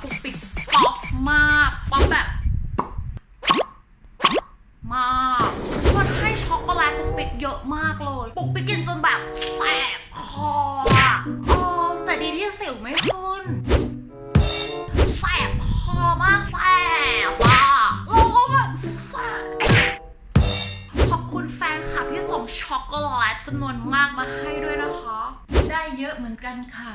ปุกปิดตอกมากป๊อกแบบ มากคนให้ช็อกโกแลตปุกปิกเยอะมากเลย ปุกปิกกินจนแบบแสบคออะเออแต่ดีที่สิวไม่ขึ้นแสบคอมากแสบอะแล้วก็แบบแสบขอบคุณแฟนคลับที่ส่งช็อกโกแลตจำนวนมากมาให้ด้วยนะคะ ได้เยอะเหมือนกันค่ะ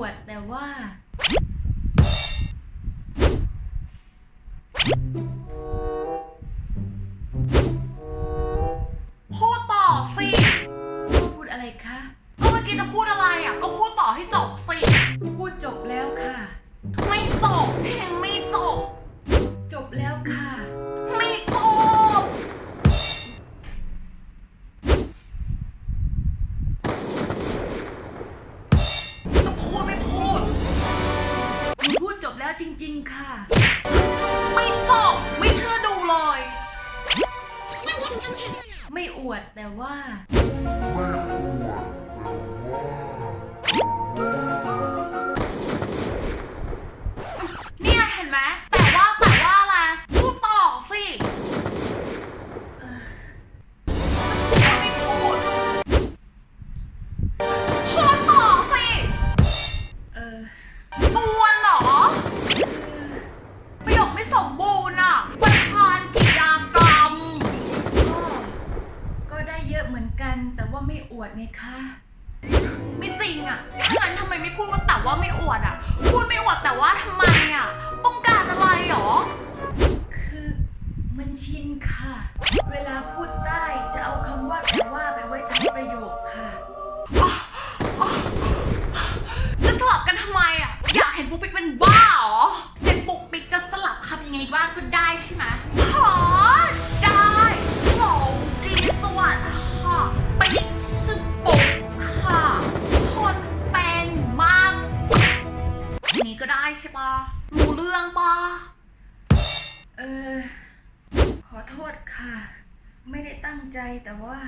วดแต่ว่า พูดต่อสิ พูดอะไรคะก็เมื่อกี้จะพูดอะไรอะ ก็พูดต่อให้จบสิ พูดจบแล้วค่ะ ไม่จบเพลง จริงค่ะ ไม่จบไม่เชื่อดูเลย ไม่อวดแต่ว่าเนี่ว่า แต่ว่าไม่อวดไงคะ ไม่จริงอะถ้างั้นทำไมไม่พูดว่าแต่ว่าไม่อวดอะพูดไม่อวดแต่ว่าทำไมอะต้องการอะไรหรอ คือมันชินค่ะ เวลาพูดได้จะเอาคำว่าแต่ว่าไปไว้ท้ายประโยคค่ะ จะสลับกันทำไมอะอยากเห็นปุ๊กปิ๊กเป็นบ้าเหรอเห็นปุ๊กปิ๊กจะสลับคำยังไงบ้างก็ได้ใช่ไหม ก็ได้ใช่ปะรู้เรื่องปะเออ ขอโทษค่ะ ไม่ได้ตั้งใจแต่ว่า